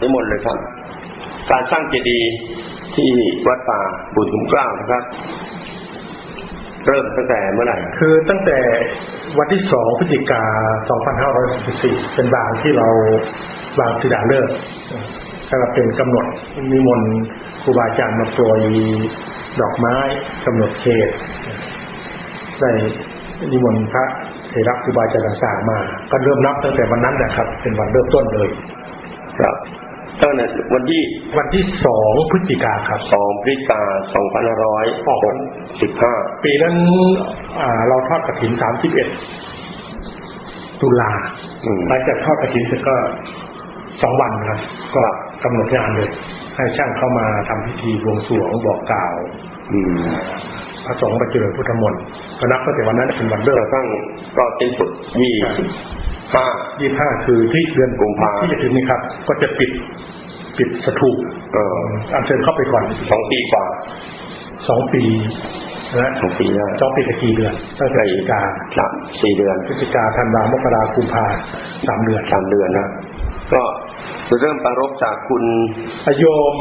นิมนต์เลยครับ การสร้างเจดีย์ที่วัดป่าบุญคุ้มเกล้านะครับ เริ่มตั้งแต่เมื่อไหร่คือตั้งแต่วันที่สองพฤศจิกา2564เป็นบางที่เราวางศิลาฤกษ์แล้วก็เป็นกำหนดนิมนต์ครูบาอาจารย์มาโปรยดอกไม้กำหนดเขตได้นิมนต์พระเถระครูบาอาจารย์ต่างๆมา ก็เริ่มนับตั้งแต่วันนั้นนะครับ เป็นวันเริ่มต้นเลย ครับ ตั้งแต่วันที่วันที่สองพฤศจิกาครับสองพฤศจิกาสองพันห้าร้อยหกสิบห้าปีนั้นอ่าเราทอดกระถิน31ตุลาอืมหลังจากทอดกระถินเสร็จก็สองวันครับก็กำหนดงานเลย ให้ช่างเข้ามาทำพิธีบวงสรวงบอกกล่าวอืมพระสงฆ์ไปเจริญพุทธมนต์ก็นับตั้งแต่วันนั้นเป็นวันเริ่เริ่มมตั้งก็สิ้นสุดยี่สิบห้ายี่ห้าคือที่เดือนกุมภาที่จะถึงนี้ครับ ก็จะปิด ปิดสถูปเอออัญเชิญเข้าไปก่อนสองปีกว่าสองปีนะสองปีแล้วสองปีกับกี่เดือนตั้งแต่พฤศจิกาสามสี่เดือนพฤศจิกาธันวามกราคุมภาสามเดือนสามเดือนนะก็เริ่มปรารบจากคุณโยม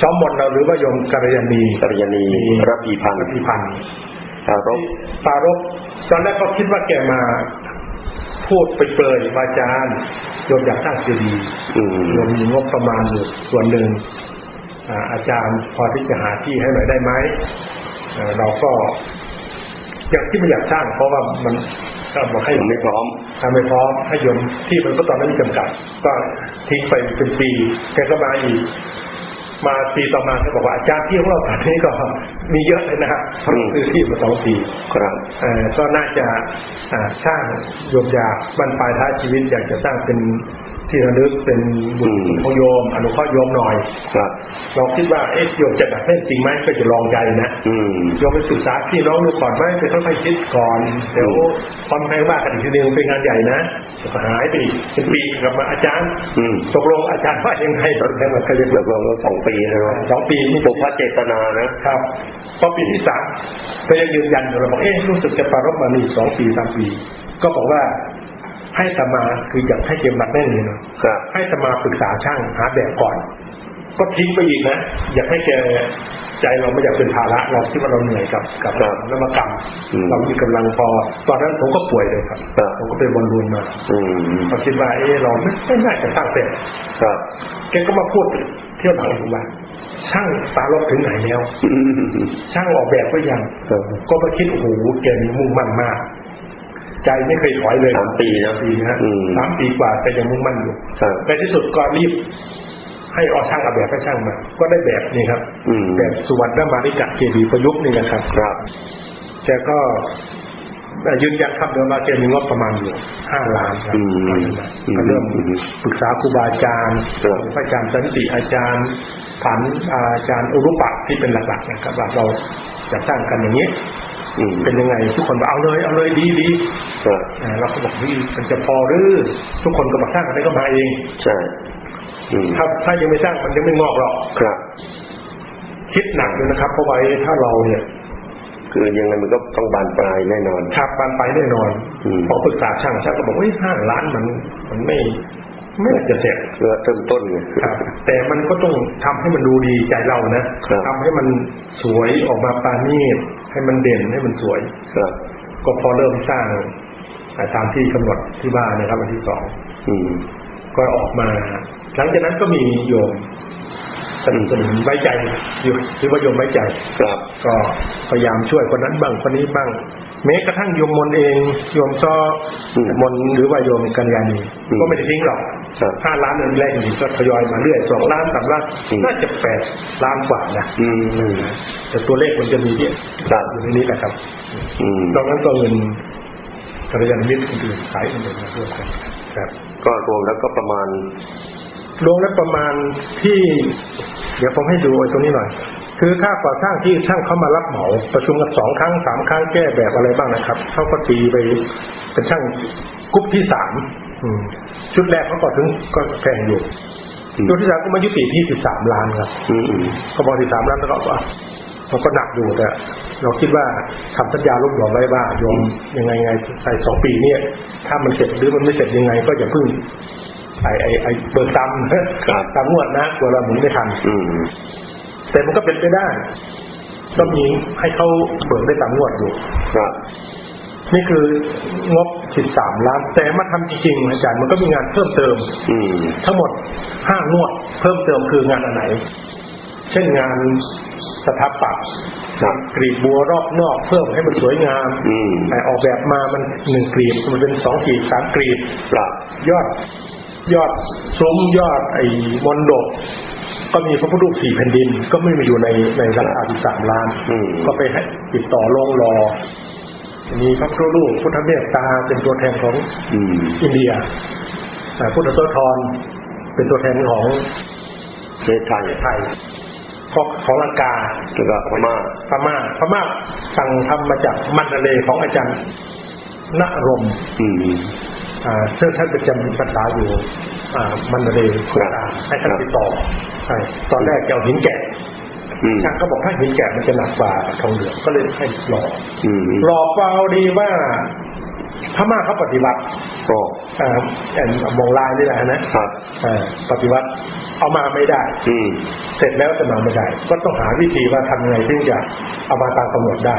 ช้อมมนต์เราหรือว่าโยมกัลยาณีกัลยาณีระพีพันธ์ระพีพันธ์ปรารบปารบตอนแรกก็คิดว่าแกมา พูดไปเปรยๆวาจารย์โยมอยากสร้างเจดีย์อืมโยมมีงบประมาณอยู่ส่วนหนึ่งอ่าอาจารย์พอที่จะหาที่ให้หน่อยได้ไหมเอ่อเราก็อยากที่ไม่อยากสร้าง เพราะว่ามันก็บอกให้ยังไม่พร้อมทำไม่พร้อมให้โยมที่มันก็ตอนนั้นมีจำกัด ก็ทิ้งไปเป็นปีแกก็มาอีก มาปีต่อมาก็บอกว่าอาจารย์ที่ของเราตอนนี้ก็มีเยอะเลยนะฮะเพราะซื้อที่มาสองปีครับเอ่อก็น่าจะอ่าสร้างโยมอยากบรรปลายท้ายชีวิตอยากจะสร้างเป็นที่ระลึกเป็นบุญอืมของโยมอนุเคราะห์โยมหน่อยครับ เราคิดว่าเอ๊ะโยมจะแบบนี้จริงไหมก็จะลองใจนะอืมโยมไปศึกษาพี่น้องดูก่อนไหมไปค่อยๆคิดก่อนเดี๋ยวความแพงว่ากันอีกทีนึงเป็นงานใหญ่นะก็หายไปอีกเป็นปีกลับมาอาจารย์อืมตกลงอาจารย์ว่ายังไงตอนนั้นมันก็จะเกือบรวมแล้วสองปีแล้วเนอะสองปีนี่ปุพพะเจตนานะครับพอปีที่สามก็ยังยืนยันอยู่เราบอกเอ๊ะรู้สึกจะปรารบมานี่สองปีสามปี ก็บอกว่าให้ตมาคืออยากให้เกมหนักแน่นเลยนะครับ ให้ตมาปรึกษาช่างหาแบบก่อน ก็ทิ้งไปอีกนะอยากให้แกใจเราไม่อยากเป็นภาระเราคิดว่าเราเหนื่อยกับกับครับนวัตกรรมอืมเรามีกำลังพอ ตอนนั้นผมก็ป่วยเลยครับครับผมก็เป็นบอลลูนมาอืมก็คิดว่าเอ๊ะเราไม่ไม่น่าจะสร้างเสร็จครับแกก็มาพูดเที่ยวหลังผมว่าช่างตาลบถึงไหนแล้วอืมช่างออกแบบก็ยังครับก็มาคิดโอ้โหแกมีมุ่งมั่นมาก ใจไม่เคยถอยเลยสามปีนะปีนะฮะอืมสามปีกว่าแต่ยังมุ่งมั่นอยู่ครับในที่สุดก็รีบ ให้ออกช่างเอาแบบให้ช่างมา ก็ได้แบบนี้ครับอืมแบบสุวรรณมาริกะเจดีย์ประยุกต์นี่นะครับครับแกก็เอ่อ ยืนยันครับเดิมว่าแกมีงบประมาณอยู่ห้าล้านครับอืมตอนนั้นนะอืมก็เริ่มปรึกษาครูบาอาจารย์ครับพระอาจารย์สันติอาจารย์ผันอาจารย์อุรุปักที่เป็นหลักๆนะครับว่าเราจะสร้างกันอย่างนี้อืมเป็นยังไง ทุกคนบอกเอาเลยเอาเลยดีดีครับอ่าเราก็บอกเฮ้ยมันจะพอหรือทุกคนก็บอกสร้างอะไรก็มาเองใช่อืมถ้าถ้ายังไม่สร้างมันยังไม่งอกหรอกครับ คิดหนักเลยนะครับเพราะว่าถ้าเราเนี่ย คือยังไงมันก็ต้องบานปลายแน่นอนขับบันไปแน่นอนอืมพอปรึกษาช่างช่างก็บอกเฮ้ยห้าล้านมัน มันไม่ไม่น่าจะเสร็จเพื่อเริ่มต้นไงครับ แต่มันก็ต้องทำให้มันดูดีใจเรานะครับทำให้มันสวยออกมาปราณีตให้มันเด่นให้มันสวยครับ ก็พอเริ่มสร้างอ่าตามที่กำหนดที่บ้านนะครับวันที่สองอืมก็ออกมา หลังจากนั้นก็มีโยม สนับสนุนไว้ใจอยู่ที่ว่าโยมไว้ใจครับก็พยายามช่วยคนนั้นบ้างคนนี้บ้างแม้กระทั่งโยมมนเองโยมซออืมมนหรือว่าโยมกัญญาณีอืมก็ไม่ได้ทิ้งหรอกครับห้าล้านเดือนแรกนี่ก็ทยอยมาเรื่อยสองล้านสามล้านอืมน่าจะแปดล้านกว่านะอืมอืมแต่ตัวเลขมันจะมีเนี่ยครับอยู่ในนี้แหละครับอืมนอกนั้นก็เงินกัลยาณมิตรคนอื่นสายอื่นมาร่วมกันครับก็รวมแล้วก็ประมาณ รวมแล้วประมาณที่ เดี๋ยวผมให้ดูไอ้ตรงนี้หน่อย คือค่าก่อสร้างที่ช่างเขามารับเหมาประชุมกันสองครั้งสามครั้งแก้แบบอะไรบ้างนะครับเขาก็ตีไปเป็นช่างกรุ๊ปที่สามอืมชุดแรกเขาก็ถึงก็แพงอยู่อืมชุดที่สามก็มายุติที่สิบสามล้านครับอืมอืมก็บอกสิบสามล้านแล้วก็ว่ามันก็หนักอยู่แต่เราคิดว่าทำสัญญาลูกหลวงไว้ว่าโยมยังไงไงใส่สองปีเนี่ยถ้ามันเสร็จหรือมันไม่เสร็จยังไง ก็อย่าเพิ่ง ไอไอไอเบิกตามครับตามงวดนะกลัวเราหมุนไม่ทันอืมแต่มันก็เป็นไปได้ก็มีให้เขาเบิกได้ตามงวดอยู่ครับนี่คืองบ 13 ล้าน แต่มาทำจริงๆอาจารย์มันก็มีงานเพิ่มเติม อืมทั้งหมด 5 งวด เพิ่มเติมคืองานอันไหน เช่นงานสถาปัตย์ครับกรีบบัวรอบนอกเพิ่มให้มันสวยงามอืมแต่ออกแบบมามันหนึ่งกรีบมันเป็นสองกรีบสามกรีบครับยอด ยอดซุ้มยอดไอ้มนดบก็มีพระพุทธรูปสี่แผ่นดิน ก็ไม่มาอยู่ในในราคาที่สามล้านอืมก็ไปให้ติดต่อลงรอมีพระพุทธรูปพุทธเมตตาเป็นตัวแทนของอืมอินเดียอ่าพุทธโสธรเป็นตัวแทนของประเทศไทยไทยของของลังกาแล้วก็พม่าพม่าพม่าสั่งทำมาจากมันดาเลย์ของอาจารย์ณรมอืมอ่า ซึ่งท่านประจำภาษาอยู่อ่ามันดาเลย์โคราชให้ท่านติดต่อใช่ตอนแรกจะเอาหินแกะอืมช่างก็บอกถ้าหินแกะมันจะหนักกว่าทองเหลืองก็เลยให้หล่ออืมหล่อเปล่าดีว่าพม่าเขาปฏิวัติโอ้อ่าแอนมองลายนี่แหละนะครับอ่าปฏิวัติเอามาไม่ได้ อืมเสร็จแล้วจะมาไม่ได้ ก็ต้องหาวิธีว่าทำยังไงถึงจะเอามาตามกำหนดได้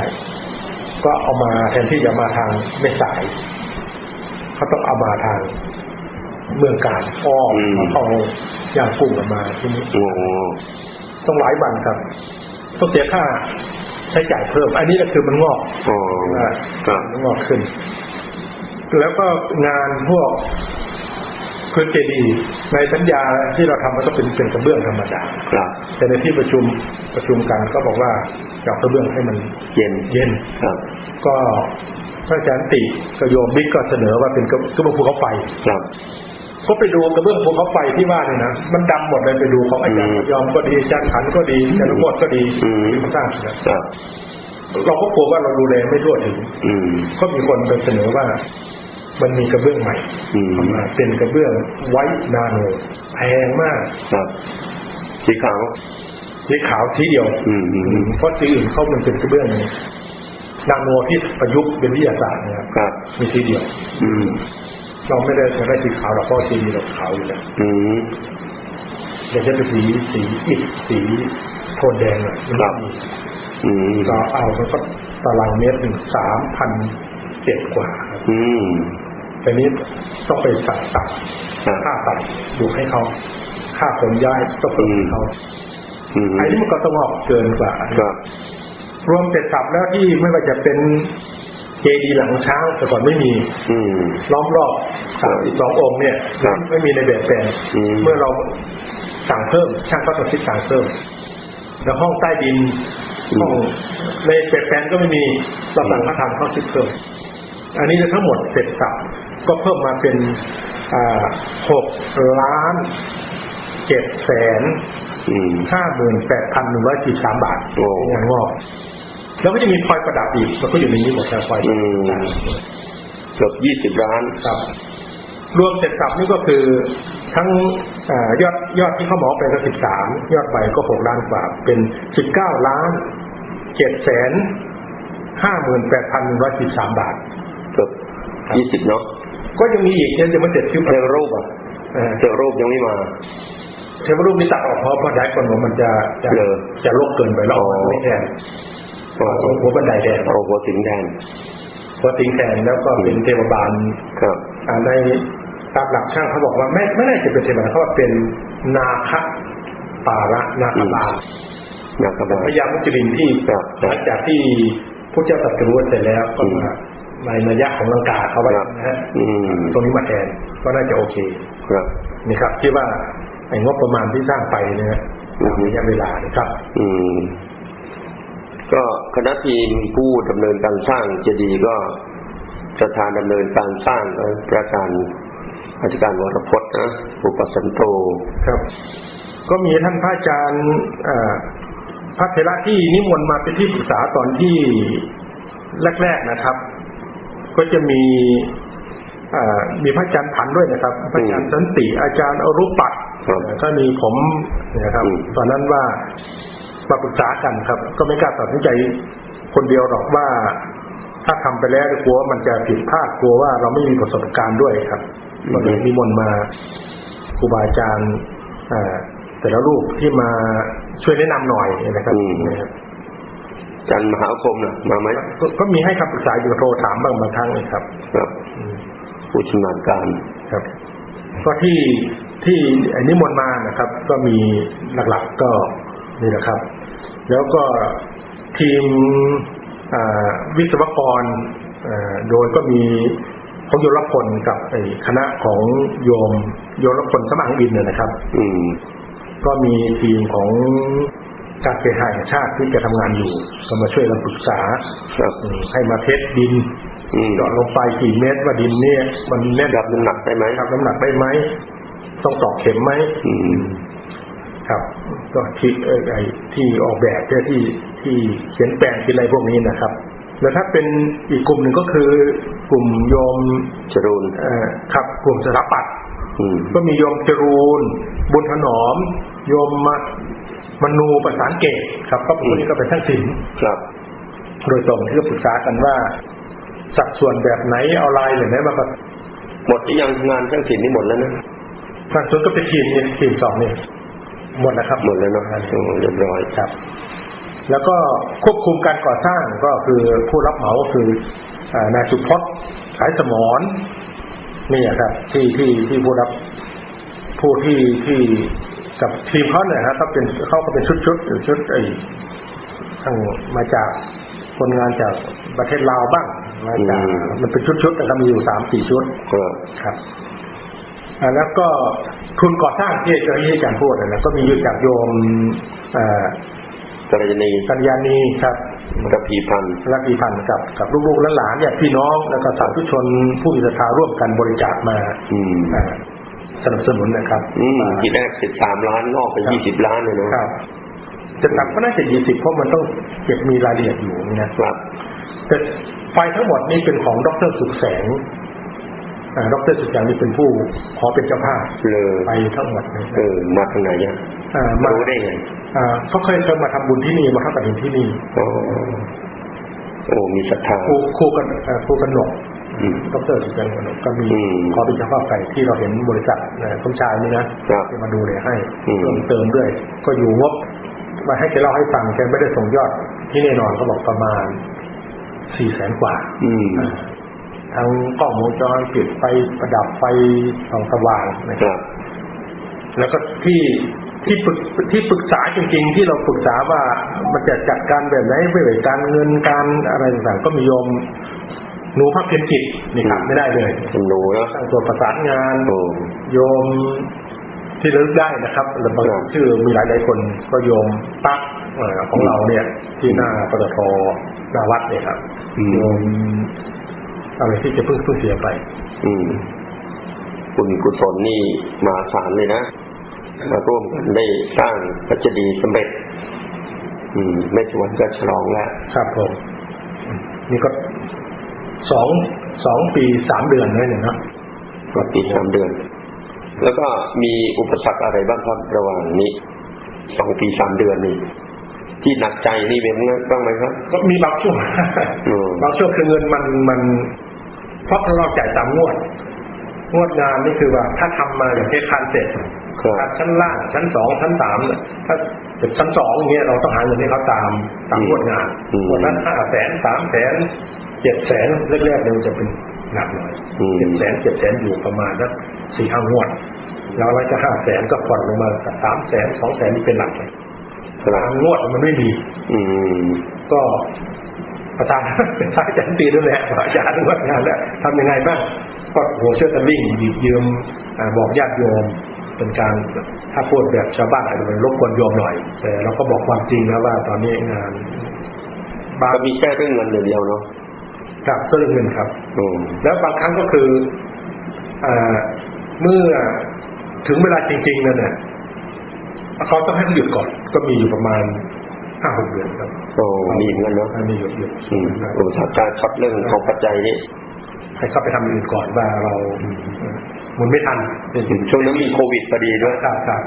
ก็เอามาแทนที่จะมาทางไม่สาย เขาต้องเอามาทางเมืองการอ้อมอืมเอาอย่างกุ้งออกมาที่นี้โอ้โหต้องหลายวันครับต้องเสียค่าใช้จ่ายเพิ่ม อันนี้ก็คือมันงอกโอ้นะครับมันงอกขึ้น แล้วก็งานพวกพื้นเจดีย์ในสัญญาที่เราทำมันก็เป็นเป็นกระเบื้องธรรมดาครับ แต่ในที่ประชุมประชุมกันก็บอกว่าจะเอากระเบื้องให้มันเย็นเย็นครับ ก็ พระอาจารย์ติกระโยมบิ๊กก็เสนอว่าเป็นกระกระเบื้องภูเขาไฟครับก็ไปดูกระเบื้องภูเขาไฟที่ว่าเนี่ยนะมันดำหมดเลยไปดูของอาจารย์อืมยอมก็ดีอาจารย์ขันก็ดีอาจารย์นุโมดก็ดีอืมที่เขาสร้างนะครับเราก็กลัวว่าเราดูแลไม่ทั่วถึงอืมก็มีคนไปเสนอว่า มันมีกระเบื้องใหม่อืมออกมาเป็นกระเบื้องไว้นาโนแพงมากครับสีขาวสีขาวทีเดียวอืมอืมเพราะสีอื่นเขามันเป็นกระเบื้อง นาโนที่ประยุกต์เป็นวิทยาศาสตร์นะครับครับมีสีเดียว อืมเราไม่ได้จะได้สีขาวหรอกเพราะสีดีเราขาวอยู่แล้วอืมอยากจะเป็นสีสีอิฐสีโทนแดงอะมันครับมีอืมเราเอาแล้วก็ตารางเมตรหนึ่งสามพันเจ็ดกว่าครับอืมแต่นี้ต้องไปสั่งตัดครับค่าตัดอยู่ให้เขาค่าขนย้ายต้องเพิ่มให้เขาอืมไอ้นี่มันก็ต้องออกเกินกว่าครับ รวมเสร็จสับแล้วที่ไม่ว่าจะเป็นเจดีย์หลังช้างแต่ก่อนไม่มี อืมล้อมรอบสามอีกสององค์เนี่ยครับไม่มีในแบบแปลนอืมเมื่อเราสั่งเพิ่มช่างก็ต้องคิดสั่งเพิ่ม แล้วห้องใต้ดินห้องในแบบแปลนก็ไม่มีเราสั่งเขาทำเขาคิดเพิ่ม อันนี้ทั้งหมดเสร็จสับก็เพิ่มมาเป็นอ่าหกล้านเจ็ดแสนอืมห้าหมื่นแปดพันหนึ่งร้อยสี่สามบาทโอ้งานงอก แล้วก็จะมีพลอยประดับอีกมันก็อยู่ในนี้หมดแล้วพลอยอืมเกือบยี่สิบล้านครับ รวมเสร็จสับนี่ก็คือทั้งเอ่อยอดยอดที่เขาหมอไปก็สิบสามยอดใบก็หกล้านกว่า เป็นสิบเก้าล้านเจ็ดแสนห้าหมื่นแปดพันหนึ่งร้อยสิบสามบาทเกือบยี่สิบเนาะก็ยังมีอีกยังจะมาเสร็จคิวเทวรูปอะเออเทวรูปยังไม่มาเทวรูปนี่ตัดออกเพราะเพราะได้คนว่ามันจะจะเหรอจะลกเกินไปแล้วอ๋อมันไม่แทน ก็เอาหัวบันไดแทนเอาหัวสิงแทนหัวสิงแทนแล้วก็เป็นเทวบาลครับอ่าในตามหลักช่างเขาบอกว่าไม่ไม่น่าจะเป็นเทวดาเขาว่าเป็นนาคปาระนาคบาลนะครับพญามุจลินที่ครับหลังจากที่พระเจ้าตรัสรู้เสร็จแล้วก็มาในนัยยะของลังกาเขาไว้ครับนะฮะอืมตรงนี้มาแทนก็น่าจะโอเคครับนี่ครับที่ว่าไอ้งบประมาณที่สร้างไปเนี่ยอืมระยะเวลานะครับ อืม ก็คณะทีมผู้ดำเนินการสร้างเจดีย์ก็ประธานดำเนินการสร้างก็พระอาจารย์อาจารย์วรพจน์นะอุปสันโตครับ ก็มีท่านพระอาจารย์อ่าพระเทระที่นิมนต์มาเป็นที่ปรึกษาตอนที่แรก ๆนะครับ ก็จะมีอ่ามีพระอาจารย์ผันด้วยนะครับ พระอาจารย์สันติอาจารย์อรุปัตย์ครับก็มีผมนะครับอืมตอนนั้นว่า มาปรึกษากันครับ ก็ไม่กล้าตัดสินใจคนเดียวหรอกว่า ถ้าทำไปแล้วกลัวว่ามันจะผิดพลาดกลัวว่าเราไม่มีประสบการณ์ด้วยครับก็เลยนิมนต์มาครูบาอาจารย์เอ่อแต่ละรูปที่มาช่วยแนะนำหน่อยนะครับอืมนะครับจันทร์มหาคมน่ะมาไหมก็ก็มีให้คำปรึกษาอยู่โทรถามบางบางครั้งเลยครับ ครับอืมผู้ชำนาญการครับก็ที่ที่นิมนต์มานะครับ ก็มีหลักๆก็ นี่แหละครับ แล้วก็ทีมอ่าวิศวกรอ่าโดยก็มีของโยรพลกับไอ้คณะของโยมโยรพลสมังบินเนี่ยนะครับ อืม ก็มีทีมของการเคหะแห่งชาติที่จะทำงานอยู่ ก็มาช่วยกันปรึกษาครับอืมให้มาเทสดินอืมเจาะลงไปกี่เมตรว่าดินเนี่ย มันแน่นรับน้ำหนักได้ไหมรับ น้ำหนักได้ไหมต้องตอกเข็มไหมอืม ครับ ก็ที่เอ่อไอ้ที่ออกแบบเนี่ยที่ที่เขียนแปลงที่อะไรพวกนี้นะครับ แล้วถ้าเป็นอีกกลุ่มหนึ่งก็คือกลุ่มโยมจรูนเอ่อครับกลุ่มสถาปัตย์อืมก็มีโยมจรูน บุญถนอม โยมมะมนูประสานเกตครับก็พวกนี้ก็เป็นช่างศิลป์ครับ โดยตรงที่ก็ปรึกษากันว่า สัดส่วนแบบไหนเอาลายแบบไหนมาแบบหมดหรือยังงานช่างศิลป์นี่หมดแล้วนะสัดส่วนก็เป็นทีมเนี่ยทีมสองนี่ หมดนะครับ หมดแล้วเนาะโอ้เรียบร้อยครับ แล้วก็ควบคุมการก่อสร้างก็คือผู้รับเหมาก็คืออ่านายสุพจน์สายสมรนี่อะครับ ที่ที่ที่ผู้รับผู้ที่ที่กับทีมเขาเนี่ยฮะเขาเป็นเขาก็เป็นชุดชุดๆหรือชุดไอ้ทั้งมาจากคนงานจากประเทศลาวบ้างมาจากอืมมันเป็นชุดชุดๆนะครับมีอยู่สามสี่ชุดก็ครับอ่า แล้วก็ทุนก่อสร้างที่ที่อาจารย์พูดนะก็มีอยู่จากโยมอ่ากรณีกัญญาณีครับกับพีพันธ์และปีพันธ์กับกับลูกๆและหลานเนี่ยพี่น้องแล้วก็สาธุชนผู้มีศรัทธาร่วมกันบริจาคมาอืมอ่าสนับสนุนนะครับ อืมทีแรกสิบสามล้านงอกเป็นครับยี่สิบล้านเลยนะครับจะตัดก็น่าจะยี่สิบเพราะมันต้องเก็บมีรายละเอียดอยู่นะครับแต่ไฟทั้งหมดนี้เป็นของดรสุขแสงอ่า ดรสุขแสงนี่เป็นผู้ขอเป็นเจ้าภาพเลยไปทั้งหมดเลยเออมาทางไหนเนี่ยอ่ามารู้ได้ไงอ่าเขาเคยเคยมาทำบุญที่นี่มาทำกฐินที่นี่อ๋อโอ้มีศรัทธาครูครูกันเอ่อครูกันหนกอืมดรสุจันทร์กันหนกก็มีอืมขอเป็นเจ้าภาพไปที่เราเห็นบริษัทเอ่อสมชายนี่นะครับที่มาดูเลยให้อืมเพิ่มเติมด้วย ก็อยู่งบมาให้แกเล่าให้ฟังแกไม่ได้ส่งยอดที่แน่นอนเขาบอกประมาณสี่แสนกว่า อืมอ่า ทั้งกล้องวงจรปิดไฟประดับไฟส่องสว่างนะคครับรับ แล้วก็ที่ที่ปรึกที่ปรึกษาจริง ๆ ที่เราปรึกษาว่ามันจะจัดการแบบไหนไม่ว่าการเงินการอะไรต่างๆก็มีโยมหนูพักเพียรจิตนี่ขาดไม่ได้เลยเป็นหนูเนาะสร้างตัวประสานงานโอ้โยมที่ระลึกได้นะครับแล้วบางครับชื่อมีหลายหลายๆคนก็โยมตั๊กเอ่อของเราเนี่ย ที่หน้าปตทหน้าวัดเนี่ยครับอืมโยม อะไรที่จะเพิ่งเพิ่งเสียไป อืมบุญกุศลนี่มหาศาลเลยนะมาร่วมกันได้สร้างพระเจดีย์สำเร็จ อืมไม่ชวนก็ฉลองแล้วครับผมอืมนี่ก็สองสองปีสามเดือนนั่นเองนะก็ปีสามเดือน แล้วก็มีอุปสรรคอะไรบ้างครับระหว่างนี้สองปีสามเดือนนี่ที่หนักใจนี่เป็นบ้างไหมครับ ก็มีบางช่วงอืมบางช่วงคือเงินมันมัน เพราะเราจ่ายตามงวด งวดงานนี่คือว่า ถ้าทำมาอย่างเทคานเสร็จครับถ้าชั้นล่างชั้นสองชั้นสามเนี่ยถ้าเกิดชั้นสองอย่างเงี้ยเราต้องหาเงินให้เขาตามตามงวดงานอืมงวดนั้นห้าแสนสามแสนเจ็ดแสนแรกๆเนี่ยมันจะเป็นหนักหน่อยอืมเจ็ดแสนเจ็ดแสนอยู่ประมาณสักสี่ห้างวดแล้วอะไรก็ห้าแสนก็ผ่อนลงมาสามแสนสองแสนนี่เป็นหลักเลยครับทางงวดมันไม่มี อืมก็ ประธานเป็นพระอาจารย์ตีด้วยแหละอาจารย์ว่างานแล้วทำยังไงบ้างก็หัวเชื่อตะลิ่งหยิบยืมอ่าบอกญาติโยมเป็นการถ้าพูดแบบชาวบ้านอาจจะเป็นรบกวนโยมหน่อย แต่เราก็บอกความจริงนะว่าตอนนี้งานบางก็มีแค่เรื่องเงินอย่างเดียวเนาะครับก็เรื่องเงินครับอืมแล้วบางครั้งก็คืออ่าเมื่อถึงเวลาจริง ๆ นั่นเนี่ยเขาต้องให้เขาหยุดก่อน ก็มีอยู่ประมาณ ห้าหกเดือนครับโอ้มีเหมือนกันเนาะมีหยุดหยุดอืมอุปสรรคการช็อตเรื่องของปัจจัยนี่ให้เข้าไปทำอื่นก่อนว่าเราหมุนไม่ทันช่วงนั้นมีโควิดพอดีด้วยครับครับ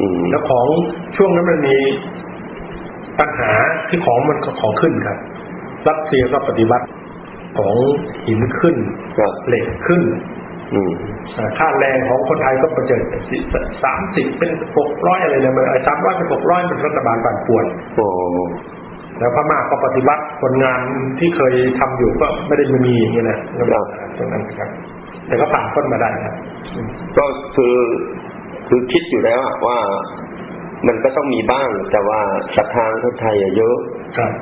อืมแล้วของช่วงนั้นมันมีปัญหาที่ของมันก็ของขึ้นครับรัสเซียก็ปฏิวัติของหินขึ้นครับเหล็กขึ้นอืมอ่า ค่าแรงของคนไทยก็ประเจิดสามสิบเป็นหกร้อยอะไรเนี่ยมันสามร้อยเป็นหกร้อยเป็นรัฐบาลปั่นป่วนโอ้แล้วพม่าก็ปฏิวัติผลงานที่เคยทำอยู่ก็ไม่ได้มีอย่างนี้นะตรงนั้นครับ แต่ก็ผ่านพ้นมาได้ครับก็คือคือคิดอยู่แล้วอะว่ามันก็ต้องมีบ้าง แต่ว่าศรัทธาของคนไทยอะเยอะครับ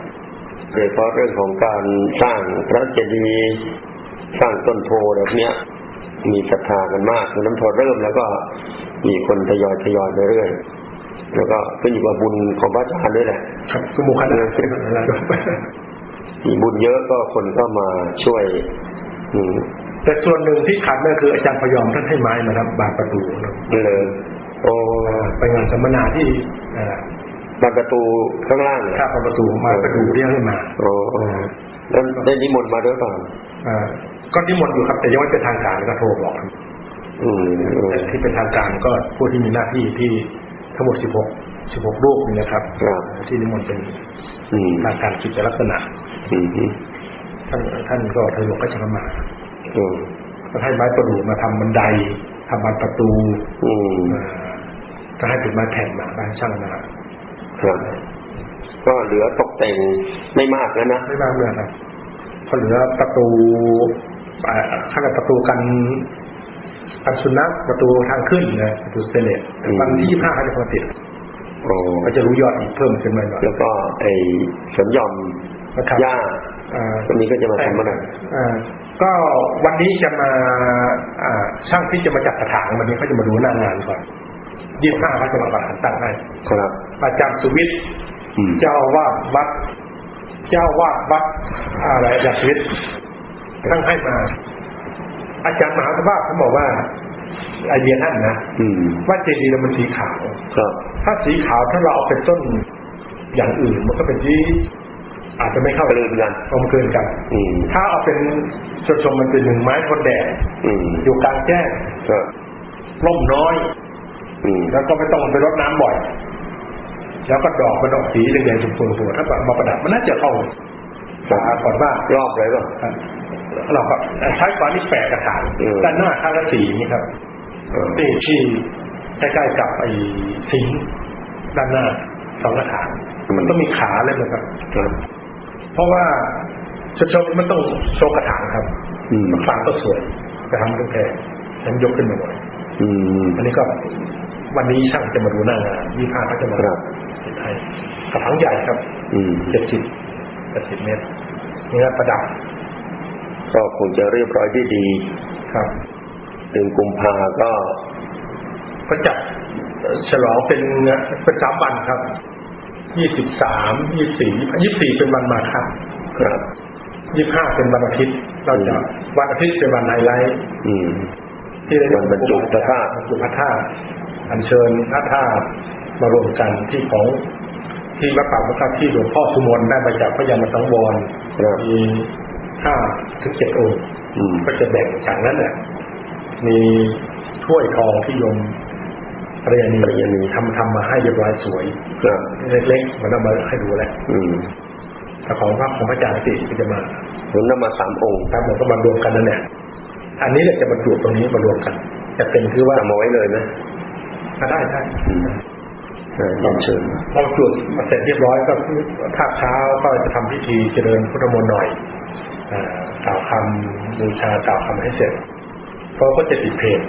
โดยเฉพาะเรื่องของการสร้างพระเจดีย์สร้างต้นโพแบบเนี้ย มีศรัทธากันมากเพราะฉะนั้นพอเริ่มแล้วก็มีคนทยอยทยอยไปเรื่อยแล้วก็ขึ้นอยู่กับบุญของพระอาจารย์ด้วยแหละครับก็หมู่คณะมีบุญเยอะก็คนก็มาช่วยอืมแต่ส่วนหนึ่งที่ขาดนั่นคืออาจารย์พยอมท่านให้ไม้มาทำบานประตูนะเลยโอ้ไปงานสัมมนาที่เอ่อบานประตูข้างล่างเหรอข้าประตูมาประตูเรียกให้มาโอ้โอ้แล้วได้นิมนต์มาด้วยเปล่าอ่า ก็นิมนต์อยู่ครับ แต่ยังไม่เป็นทางการก็โทรบอกอืมอืมแต่ที่เป็นทางการก็ผู้ที่มีหน้าที่ที่ทั้งหมด16 16รูปนี่นะครับครับที่นิมนต์เป็นอืมทางการกิจลักษณะอืมอืมท่านท่านก็ทยกก็จะมาอืมก็ให้ไม้ประดู่มาทำบันไดทำบานประตูอืมอ่าก็ให้เป็นไม้แผ่นมาบ้านช่างมาครับก็เหลือตกแต่งไม่มากแล้วนะไม่มากเลยครับพอเหลือประตู อ่าข้างกับประตูกันกันสุนัขประตูทางขึ้นนะประตูสเตนเลสวันที่ยี่ห้าเขาจะมาติดโอ้ก็จะรู้ยอดอีกเพิ่มขึ้นมาหน่อยแล้วก็ไอ้สวนหย่อมนะครับหญ้าอ่าตรงนี้ก็จะมาทำอะไรอ่าก็วันนี้จะมาอ่าช่างที่จะมาจัดกระถางวันนี้เขาจะมาดูหน้างานก่อนยี่ห้าเขาจะมาประหารตั้งให้ครับอาจารย์สุวิทย์อืมเจ้าอาวาดวัด เจ้าอาวาดวัดอะไรอาจารย์สุวิทย์ ตั้งให้มา อาจารย์มหาสภาพเขาบอกว่าไอเดียท่านนะอืมว่าเจดีย์เรามันสีขาวครับ ถ้าสีขาวถ้าเราเอาเป็นต้นอย่างอื่น มันก็เป็นที่อาจจะไม่เข้ากลืนกันกลมกลืนกันอืมถ้าเอาเป็นชนชมมันเป็นหนึ่งไม้ทนแดดอืมอยู่กลางแจ้งครับร่มน้อยอืมแล้วก็ไม่ต้องไปรดน้ำบ่อย แล้วก็ดอกมันออกสีแดงๆชมพูๆถ้ามาประดับมันน่าจะเข้าฝาก่อนว่ารอบเลยป่ะ เราก็ใช้ฝานี่แปะกระถางอืมด้านหน้าข้างละสีนี่ครับเออที่ที่ใกล้ๆกับไอ้สิงค์ด้านหน้าสองกระถางมันต้องมีขาเลยนะครับครับเพราะว่าชนชมมันต้องโชว์กระถางครับอืมฝาก็สวยกระถางมันต้องแพงฉันยกขึ้นมาหมดอืมอันนี้ก็วันนี้ช่างจะมาดูหน้างานยี่ห้าเขาจะมาครับติดให้กระถางใหญ่ครับอืมเจ็ดสิบเจ็ดสิบเมตรนี่ครับประดับ ก็คงจะเรียบร้อยด้วยดีครับเดือนกุมภาก็ก็จัดเอ่อฉลองเป็นเป็นสามวันครับยี่สิบสามยี่สี่ยี่สี่เป็นวันมาครับครับยี่ห้าเป็นวันอาทิตย์ เราจะวันอาทิตย์เป็นวันไฮไลท์อืมที่ได้วันบรรจุพระธาตุบรรจุพระธาตุอัญเชิญพระธาตุมารวมกันที่ของที่วัดป่าพระธาตุที่หลวงพ่อสุมนได้มาจากพระยามาสังวรครับมี ห้าถึงเจ็ดองค์อืมก็จะแบ่งจากนั้นแหละมีถ้วยทองที่โยมปริยานีปริยานีทำทำมาให้เรียบร้อยสวยครับเล็กๆมันเอามาให้ดูแล้วอืมแต่ของพระของพระอาจารย์ติก็จะมาผมนำมาสามองค์ครับมันก็มารวมกันนั่นแหละอันนี้แหละจะบรรจุตรงนี้มารวมกัน จะเป็นคือว่าจำเอาไว้เลยนะถ้าได้ได้อืมอ่าเรียนเชิญพอจุดมาเสร็จเรียบร้อยก็ภาคเช้าก็จะทำพิธีเจริญพุทธมนต์หน่อยอ่า กล่าวคำบูชากล่าวคำให้เสร็จเพราะก็จะติดเพลง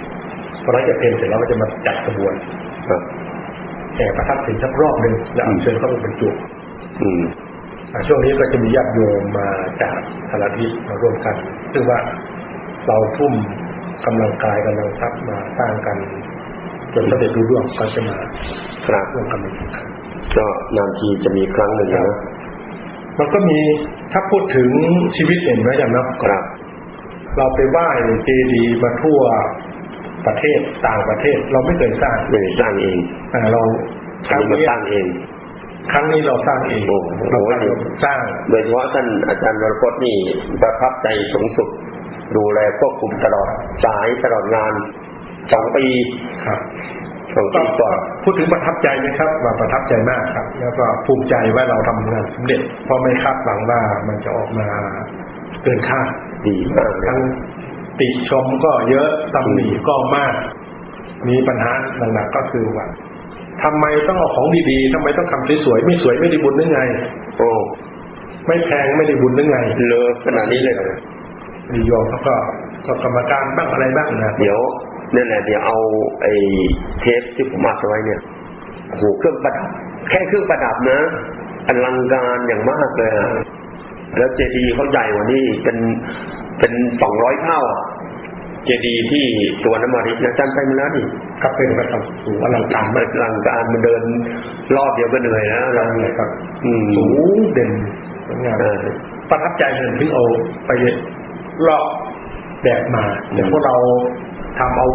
พอหลังจาเพลงเสร็จแล้วก็จะมาจัดกระบวนแห่ประทับสินสักรอบหนึ่งแล้วอัญเชิญเข้าไปบรรจุอืมอ่าช่วงนี้ก็จะมีญาติโยมมาจากสารทิศมาร่วมกัน ซึ่งว่าเราทุ่มกำลังกายกำลังทรัพย์มาสร้างกันจนสำเร็จรุ่ร่วงก็จะมาครับร่วมกันก็นานทีจะมีครั้งหนึ่งนะ มันก็มีถ้าพูดถึงชีวิตเห็นไหมอย่างเนาะครับ เราไปไหว้เจดีย์มาทั่วประเทศต่างประเทศ เราไม่เคยสร้างไม่ได้สร้างเองอ่าเราคอันรั้งนี้มานี้สร้างเอง ครั้งนี้เราสร้างเองโอ้โหเราสร้างโดยเฉพาะท่านอาจารย์วรพจน์นี่ประทับใจสูงสุด ดูแลควบคุมตลอดสายตลอดงานสองปีครับ สองปีกว่าพูดถึงประทับใจไหมครับว่าประทับใจมากครับ แล้วก็ภูมิใจว่าเราทำงานสำเร็จ เพราะไม่คาดหวังว่ามันจะออกมาเกินคาดดีมากเลยทั้งติชมก็เยอะตำหนิก็มาก มีปัญหาหนักๆก็คือว่าทำไมต้องเอาของดีๆทำไมต้องทำสวยๆไม่สวยไม่ได้บุญหรือไง โอ้ไม่แพงไม่ได้บุญหรือไง เลอขนาดนี้เลยเหรอนิยมเขาก็ก็กรรมการบ้างอะไรบ้างนะเดี๋ยว นั่นแหละเดี๋ยวเอาไอ้เทปที่ผมอัดเอาไว้เนี่ยโอ้โหเครื่องประดับ แค่เครื่องประดับนะอลังการอย่างมากเลยอะแล้วเจดีย์เขาใหญ่กว่านี้อีกเป็นเป็นสองร้อยเท่าอะเจดีย์ที่สวนนมาริกนะจำไปมาแล้วนี่ก็เป็นไปตามสูงอลังการมัมานกอลังการมันเดินรอบเดียวก็เหนื่อยแล้วอลังเลยครับอืมสูงเด่นสวยงามเออประทับใจเลยที่เอาไปลอกแบบมาแต่พวกเรา ทำเอา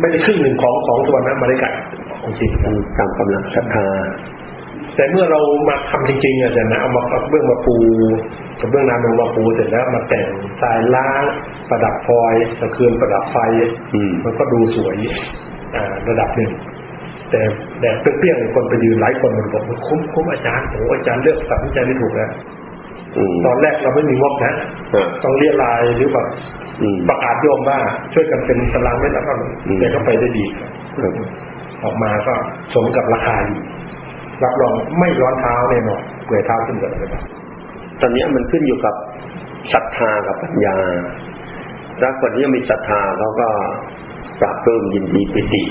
ไม่ได้ครึ่งหนึ่งของสองตัวนั้นมาได้กันของจริงครับตามกำลังศรัทธาแต่เมื่อเรามาทำจริงๆอะจะนะเอามาเอาเบื้องมาปูกับเบื้องน้ำลงมาปูเสร็จแล้วมาแต่งทรายล้างประดับพลอยตะเคือนประดับไฟอืมมันก็ดูสวยอ่าระดับหนึ่งแต่แดดเปรี้ยงๆคนไปยืนหลายคนมันบอกว่าคุ้มคุ้มอาจารย์โอ้อาจารย์เลือกตัดสินใจได้ถูกแล้วอืมตอนแรกเราไม่มีงบนะอ่าต้องเรียรายหรือแบบอืม ประกาศโยมว่าช่วยกันเป็นตารางเมตรแล้วก็อืมแต่ก็ไปได้ดีครับออกมาก็สมกับราคาอยู่รับรองไม่ร้อนเท้าแน่นอนเปื่อยเท้าขึ้นเลยนะครับตอนนี้มันขึ้นอยู่กับศรัทธากับปัญญาถ้าคนที่มีศรัทธาเขาก็ปราบปลื้มยินดีปิติ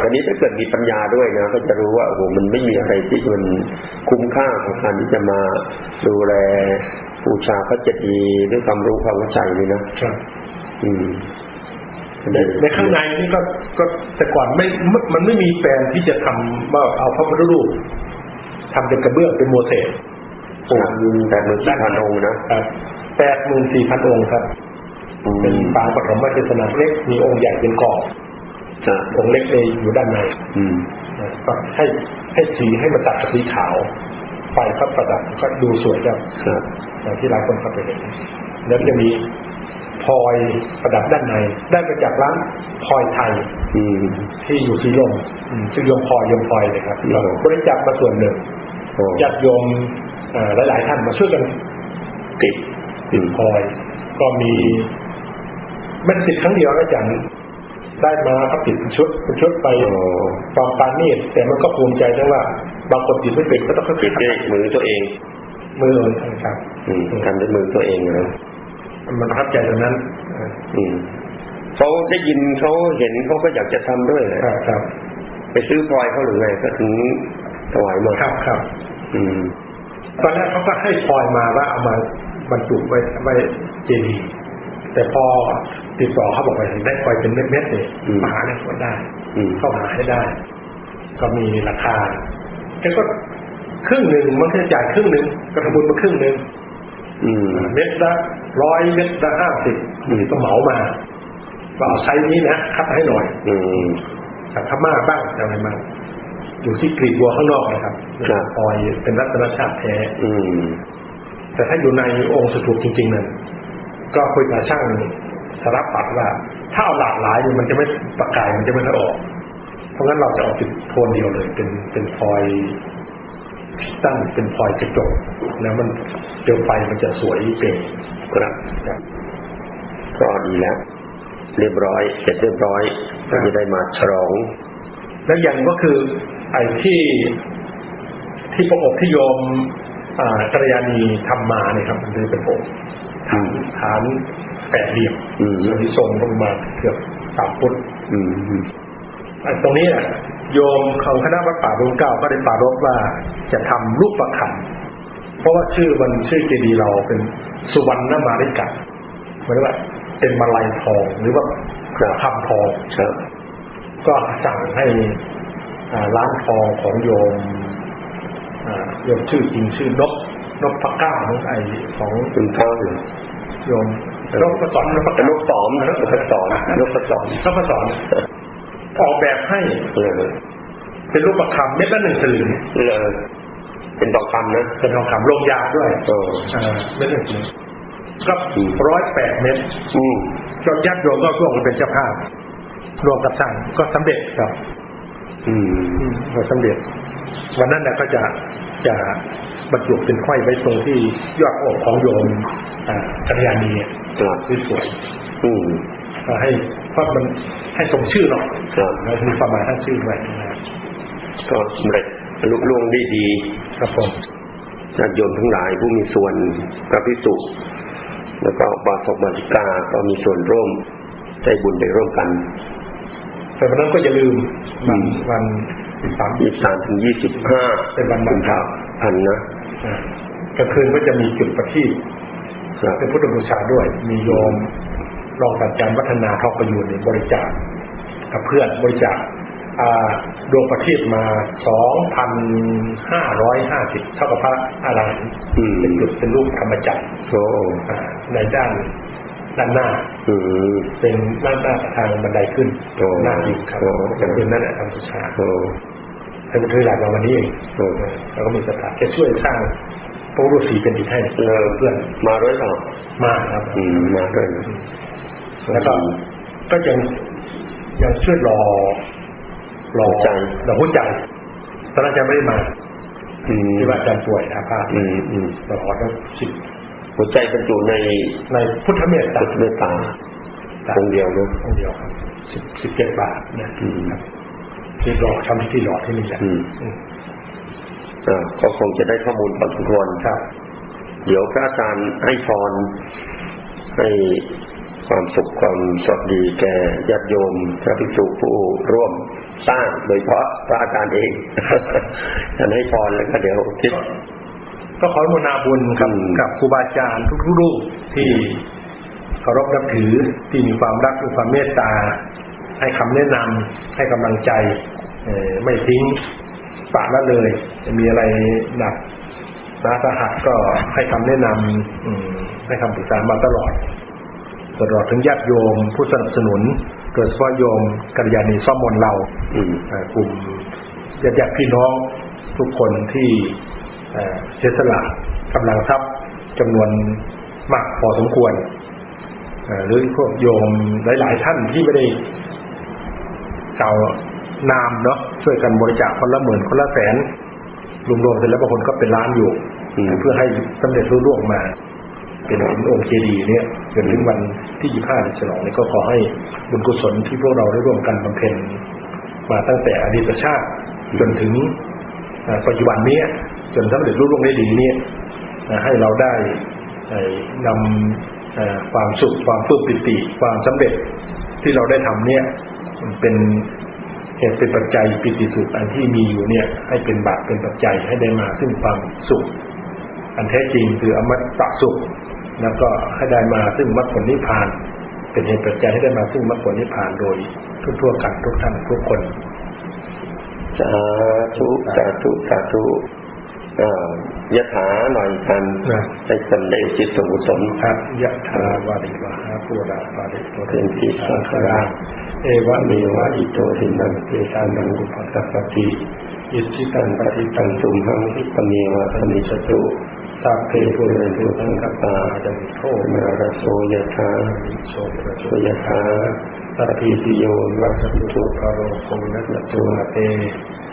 อันนี้ถ้าเกิดมีปัญญาด้วยนะก็จะรู้ว่าโอ้โหมันไม่มีอะไรที่มันคุ้มค่าของการที่จะมาดูแล บูชาพระเจดีย์ด้วยความรู้ความเข้าใจนี่นะครับ อืมในในข้างในนี่ก็ก็แต่ก่อนไม่ไม่มันไม่มีแปลนที่จะทำว่าเอาพระพุทธรูปทำเป็นกระเบื้องเป็นโมเสสโอ้แต่เมือนสี่พันองค์นะแปดหมื่นสี่พันองค์ครับอืมเป็นปางปฐมเทศนาเล็กมีองค์ใหญ่เป็นกรอบอะองค์เล็กเลยอยู่ด้านในอืมนะก็ให้ให้สีให้มันตัดกับสีขาว ไฟก็ประดับก็ดูสวยครับครับอย่างที่หลายคนเข้าไปเห็นแล้วจะมีพลอยประดับด้านในได้มาจากร้านพลอยไทยอืมที่อยู่สีลมอืมชื่อโยมพลอยโยมพลอยเลยครับครับเราบริจาคมาส่วนหนึ่งโอ้ญาติโยมเอ่อหลาย ๆ ท่านมาช่วยกันติดอืมพลอย ก็มีไม่ได้ติดครั้งเดียวนะอาจารย์ได้มาก็ติดเป็นชุดเป็นชุดไปโอ้ฟอมปานีดแต่มันก็ภูมิใจทั้งว่า บางคนติดไม่เป็นก็ต้องค่อยติดด้วยมือตัวเองๆมือครับ อืมทำด้วยมือตัวเองนะมันประทับใจตรงนั้นเอออืมเขาได้ยินเขาเห็นเขาก็อยากจะทำด้วยแหละครับครับ ไปซื้อพลอยเขาหรือไงก็ถึงถวายมาครับครับ อืม ตอนแรกเขาก็ให้พลอยมาว่าเอามาบรรจุไว้ไว้เจดีย์แต่พอติดต่อเขาบอกว่าเห็นได้พลอยเป็นเม็ดๆเนี่ยมาหาเนี่ยก็ได้อืมเข้าหาให้ได้ ก็มีราคา แกก็ครึ่งหนึ่งมันแค่จ่ายครึ่งหนึ่งก็ทำบุญมาครึ่งหนึ่งอืมเม็ดละร้อยเม็ดละห้าสิบอืมก็เหมามาว่าเอาไซส์นี้นะคัดให้หน่อย อืมจากพม่าบ้างจากอะไรมาอยู่ที่กรีบบัวข้างนอกนะครับครับพลอยเป็นรัตนชาติแท้อืมแต่ถ้าอยู่ในองค์สถูปจริงๆนั้นก็คุยกับช่างสารปัดว่า ถ้าเอาหลากหลายเนี่ยมันจะไม่ประกายมันจะไม่ค่อยออก เพราะงั้นเราจะเอาจุดโทนเดียวเลย เป็นเป็นพลอยคริสตัลเป็นพลอยกระจก แล้วมันเจอไฟมันจะสวยเปล่งครับครับก็ดีแล้ว เรียบร้อย เสร็จเรียบร้อยครัก็บจะได้มาฉลอง แล้วอย่างก็คือไอ้ที่ที่ประอบที่โยมอ่ากัลยาณีทำมาเนี่ยครับ มันจะเป็นองค์อืมฐานแปดเหลี่ยมอืมส่วนที่ทรงประมาณเกือบสามฟุตอืมอืมไอ้ ตรงนี้น่ะโยมของคณะวัดป่าบุญเก้าก็ได้ปรารภว่าจะทำรูปประคำเพราะว่าชื่อมันชื่อเจดีย์เราเป็นสุวรรณมาริกะหมายถึงว่าเป็นมาลัยทองหรือว่าประคำทองครับก็สั่งให้อ่าร้านทองของโยมอ่าโยมชื่อจริงชื่อนกนกพระเก้าของไอของคุณพ่อหรือโยมนกพระสอนนกพระนเก้ากสอมนกพระสอนนกพระสอนนกพระสอน ออกแบบให้เออเป็นรูปประคำเม็ดละหนึ่งสลึงเลยเป็นทองคำนะเป็นทองคำลงยาด้วยเอออ่าเม็ดหนึ่งสลึงก็อืมร้อยแปดเม็ดอืมจนญาติโยมก็ร่วมกันเป็นเจ้าภาพรวมกับสั่งก็สำเร็จครับ อืมอืมก็สำเร็จ วันนั้นนะก็จะจะบรรจุเป็นไข่ไว้ตรงที่ยอดอกของโยมอ่ากัลยาณีครับที่สวย อืมก็ให้ เพราะมันให้สมชื่อหน่อยครับแล้วมีความหมายให้ชื่อด้วยนะครับก็สำเร็จลุล่วงได้ดีครับผมญาติโยมทั้งหลายผู้มีส่วนพระภิกษุแล้วก็บาศกบาติกาก็มีส่วนร่วมได้บุญได้ร่วมกัน แต่วันนั้นก็อย่าลืมวันวันที่สามยี่สามถึงยี่สิบห้าเป็นวันกุมภาพันธ์นะอ่ากลางคืนก็จะมีจุดประทีปครับเป็นพุทธบูชาด้วย มีโยม รองศาสตราจารย์วัฒนาทองประยูนเนี่ยบริจาคกับเพื่อนบริจาคอ่าดวงประทีปมา 2,550 เท่ากับพระอารหันต์อืมเป็นจุดเป็นรูปธรรมจักรโอ้อ่าในด้านด้านหน้าอืมเป็นด้านหน้าทางบันไดขึ้นโอ้หน้าสิงครับโอ้จะเป็นนั่นแหละธรรมบูชาโอ้ให้พุทธหลักมาวันนี้เองโอ้แล้วก็มีสถานแค่ช่วยสร้าง พระรูปสีเป็นดินให้เออเพื่อนมาด้วยเหรอมากครับ อืมมาด้วยนะแล้วก็ก็ยังยังช่วยรอรอหัวใจรอหัวใจตอนนั้นอาจารย์ไม่ได้มาอืมที่ว่าอาจารย์ป่วยอาพาธอืมอืมรอตั้งสิบหัวใจบรรจุในในพุทธเมตตาพุทธเมตตาองค์เดียวเนอะองค์เดียวครับสิบสิบเจ็ดบาทนะอืมครับที่รอทำพิธีรอที่นี่แหละอืมอืมอ่า ก็คงจะได้ข้อมูลพอสมควรครับ เดี๋ยวพระอาจารย์ให้พรให้ความสุขความสวัสดีแก่ญาติโยมพระภิกษุผู้ร่วมสร้างโดยเฉพาะพระอาจารย์เองท่านให้พรแล้วก็เดี๋ยวทิศก็ขออนุโมทนาบุญกับอืมกับครูบาอาจารย์ทุกๆรูปที่เคารพนับถือที่มีความรักมีความเมตตา ให้คำแนะนำให้กำลังใจเอ่อไม่ทิ้ง ปากละเลย จะมีอะไรหนักนาสาหัสก็ให้คำแนะนำอืมให้คำปรึกษามาตลอด ตลอดถึงญาติโยม ผู้สนับสนุนโดยเฉพาะโยมกัลยาณีซ่อมมนเราอืมกลุ่มญาติญาติพี่น้องทุกคนที่เสียสละกำลังทรัพย์จำนวนมากพอสมควรหรือพวกโยมหลาย ๆ ท่านที่ไม่ได้กล่าวนามเนาะ ช่วยกันบริจาคคนละหมื่นคนละแสนรวมๆเสร็จแล้วบางคนก็เป็นล้านอยู่อืมเพื่อให้สำเร็จรุ่ล่วงมา เป็นองค์องค์เจดีย์เนี่ยจนถึงวันที่25ฉลองนี้ก็ขอให้บุญกุศลที่พวกเราได้ร่วมกันบำเพ็ญมาตั้งแต่อดีตชาติจนถึงเอ่อปัจจุบันเนี้ยจนสำเร็จรุ่ล่วงได้ดีเนี่ยเอ่อให้เราได้เอ่อนำเอ่อความสุขความปลื้มปิติความสำเร็จที่เราได้ทำเนี่ยเป็น เหตุเป็นปัจจัยปิติสุขอันที่มีอยู่เนี่ย ให้เป็นบาตเป็นปัจจัยให้ได้มาซึ่งความสุข อันแท้จริงคืออมตะสุข แล้วก็ให้ได้มาซึ่งมรรคผลนิพพาน เป็นเหตุปัจจัยให้ได้มาซึ่งมรรคผลนิพพานโดยทั่วๆกันทุกท่านทุกคนสาธุสาธุสาธุอ่ายะถาหน่อยกันนะให้สำเร็จจิตส่วนกุศลครับยะถาวาริวหาปุราปาริโตเป็นที่สังขาร เอวะเมวะอิโตโตทินังเตชานังอุปสัพพติอิชิตังปฏิตังงตุมหังคิปเมวะสมิจตุสัพเพปุเรนตุสังงกปาจันโทนารโสยะถาโสระโสโสยะถาสัพพิติโยวัสสุตุพาโรโคนัสโสนาเต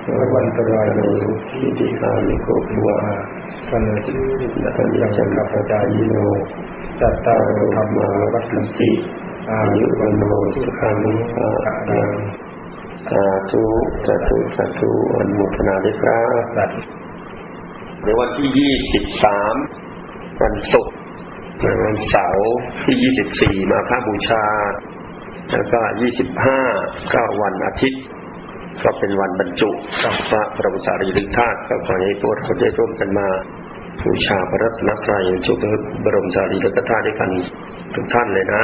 พระวันตรายโนสุขีติคาลิโกภวะปันจิรินัตตติยังจันกปปจาจายยิโนจัตตารธรรมาวัวัฏติ อายุวันโนโนสุสุขัขังงภะภะลัลังงสาธุสาธุสาธุอนุโมทนาด้วยครับในวันที่23วันศุกร์วันเสาร์ที่24มาฆบูชา แล้วก็25ก็วันอาทิตย์ก็เป็นวันบรรจุพระบรมสารีริกธาตุก็ขอให้พวกเราได้ร่วมกันมาบูชาพระรัตนตรัยบรรจุพระบรมสารีริกธาตุด้วยกันทุกท่านเลยนะ